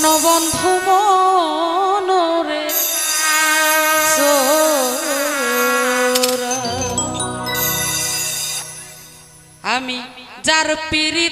প্রাণবন্ধু মনরে। আমি যার পিড়িতে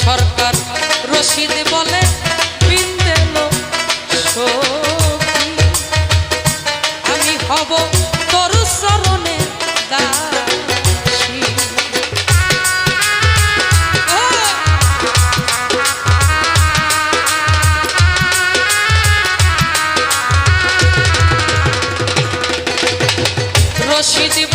সরকার রশিদ বলে বিন্দেল আমি হব তোর চরণে রশিদ